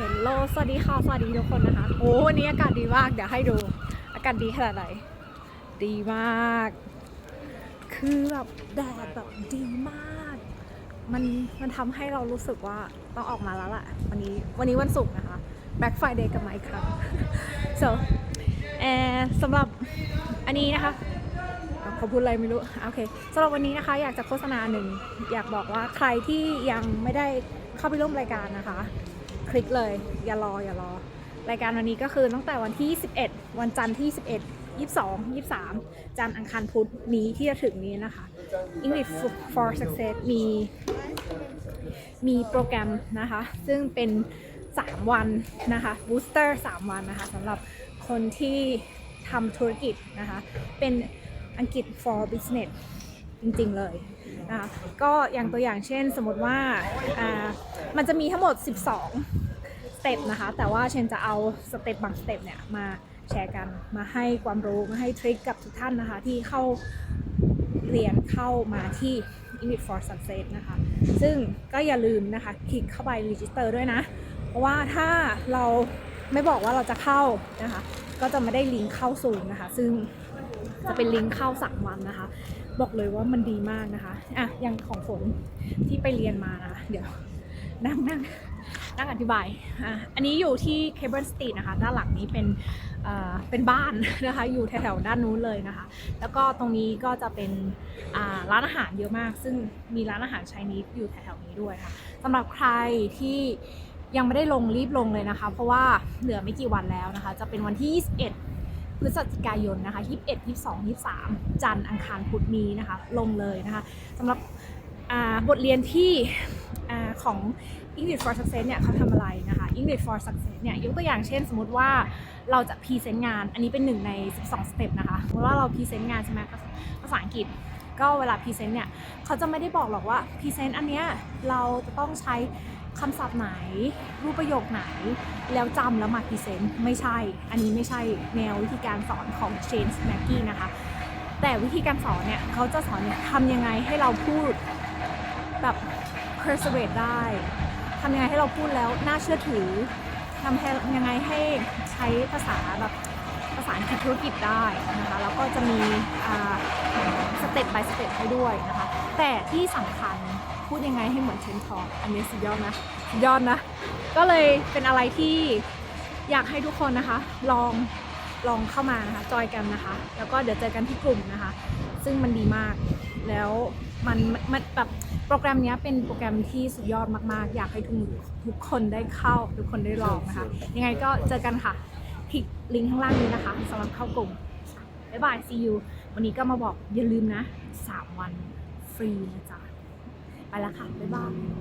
ฮลโลสวัสดีค่ะ สวัสดีทุกคนนะคะ โอ้วันนี้อากาศดีมาก เดี๋ยวให้ดู อากาศดีขนาดไหน ดีมาก คือแบบแดดแบบดีมาก มันมันทำให้เรารู้สึกว่าต้องออกมาแล้วแหละวันนี้วันนี้วันศุกร์นะคะ Black Friday กับไมค์ครับ so เออสำหรับอันนี้นะคะเขาพูดอะไรไม่รู้ โอเคสำหรับวันนี้นะคะ อยากจะโฆษณาหนึ่ง อยากบอกว่าใครที่ยังไม่ได้เข้าไปร่วมรายการนะคะ คลิกเลย อย่ารออย่ารอ รายการวันนี้ก็คือตั้งแต่วันที่21วันจันทร์ที่21 22 23 จันทร์อังคารพุธนี้ที่จะถึงนี้นะคะ English for Success มีมีโปรแกรมนะคะ ซึ่งเป็น 3 วันนะคะ Booster 3 วันนะคะสำหรับคนที่ทำธุรกิจนะคะ เป็นอังกฤษ for business จริง ๆ เลย นะคะก็อย่างตัวอย่างเช่นสมมติว่ามันจะมีทั้งหมด 12 สเต็ปนะคะ แต่ว่าเชนจะเอาสเต็ปบางสเต็ปเนี่ยมาแชร์กันมาให้ความรู้มาให้ทริคกับทุกท่านนะคะ ที่เข้าเรียนเข้ามาที่ English for Success นะคะ ซึ่งก็อย่าลืมนะคะ คลิกเข้าไป register ด้วยนะ เพราะว่าถ้าเราไม่บอกว่าเราจะเข้านะคะ ก็จะไม่ได้ลิงก์เข้าซูมนะคะ ซึ่งจะเป็นลิงก์เข้าสักวันนะคะ บอกเลยว่ามันดีมากนะคะอะอย่างของฝนที่ไปเรียนมานะเดี๋ยวนั่งนั่งนั่งอธิบายอะอันนี้อยู่ที่เคเบิลสตรีทนะคะด้านหลังนี้เป็นเอ่อเป็นบ้านนะคะอยู่แถวๆด้านนู้นเลยนะคะ แล้วก็ตรงนี้ก็จะเป็นอ่าร้านอาหารเยอะมาก ซึ่งมีร้านอาหารไชนีสอยู่แถวๆนี้ด้วยค่ะสำหรับใครที่ยังไม่ได้ลงรีบลงเลยนะคะ เพราะว่าเหลือไม่กี่วันแล้วนะคะ จะเป็นวันที่ 21 พฤศจิกายนนะคะ 21 22 23 จันทร์อังคารพุธนี้นะคะ ลงเลยนะคะสำหรับบทเรียนที่อของ English for Success เนี่ยเขาทำอะไรนะคะ English for Success เนี่ยยกตัวอย่างเช่นสมมติว่าเราจะพรีเซนต์งาน อันนี้เป็นหนึ่งใน 12 สเต็ปนะคะเพราะว่าเราพรีเซนต์งานใช่ไหมภาษาอังกฤษก็เวลาพรีเซนต์เนี่ยเขาจะไม่ได้บอกหรอกว่าพรีเซนต์อันเนี้ยเราจะต้องใช้ คำศัพท์ไหน รูปประโยคไหน แล้วจำแล้วมาพรีเซนต์ไม่ใช่ อันนี้ไม่ใช่แนววิธีการสอนของ Change Maggie นะคะ แต่วิธีการสอนเนี่ยเขาจะสอนเนี่ยทำยังไงให้เราพูดแบบ persuade ได้ทำยังไงให้เราพูดแล้วน่าเชื่อถือทำให้ยังไงให้ใช้ภาษาแบบภาษาอังกฤษธุรกิจได้นะคะ แล้วก็จะมีสเต็ป by สเต็ปให้ด้วยนะคะ แต่ที่สำคัญ พูดยังไงให้เหมือนเชนทองอันนี้สุดยอดนะสุดยอดนะ ก็เลยเป็นอะไรที่อยากให้ทุกคนนะคะ ลองลองเข้ามานะคะจอยกันนะคะ แล้วก็เดี๋ยวเจอกันที่กลุ่มนะคะ ซึ่งมันดีมากแล้วมันมันแบบโปรแกรมนี้เป็นโปรแกรมที่สุดยอดมากๆ อยากให้ทุกทุกคนได้เข้าทุกคนได้ลองนะคะ ยังไงก็เจอกันค่ะคลิกลิงก์ข้างล่างนี้นะคะสำหรับเข้ากลุ่มบ๊ายบาย see you วันนี้ก็มาบอกอย่าลืมนะ 3 วันฟรีนะจ๊ะ ไปแล้วค่ะ บ๊ายบาย